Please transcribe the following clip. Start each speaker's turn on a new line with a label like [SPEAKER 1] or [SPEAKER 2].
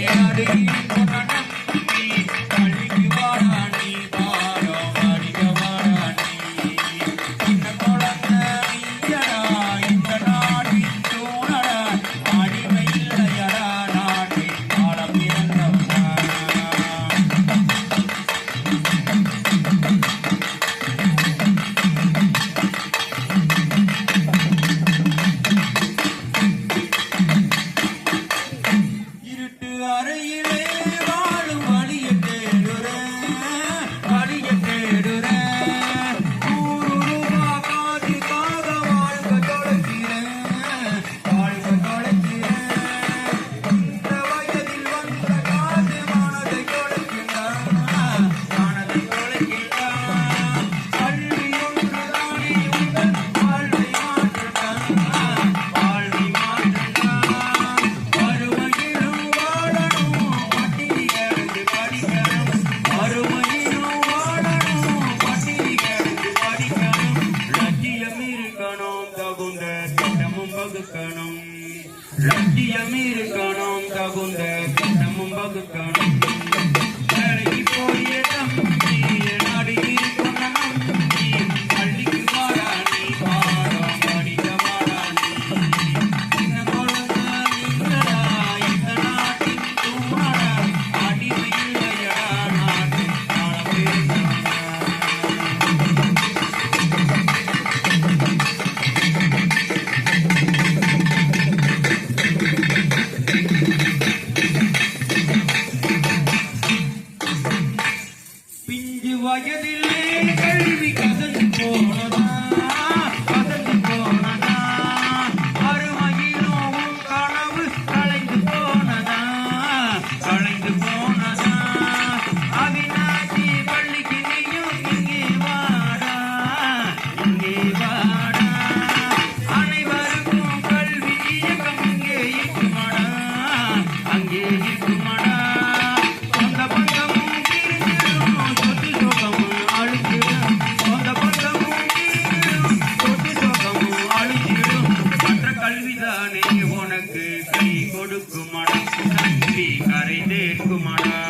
[SPEAKER 1] Yeah, are லட்சியம் இருக்கணும் தகுந்த கட்டமும் வகுக்கணும். வயதிலே கல்வி கதன் போனது. கரை தேர்க்குமடா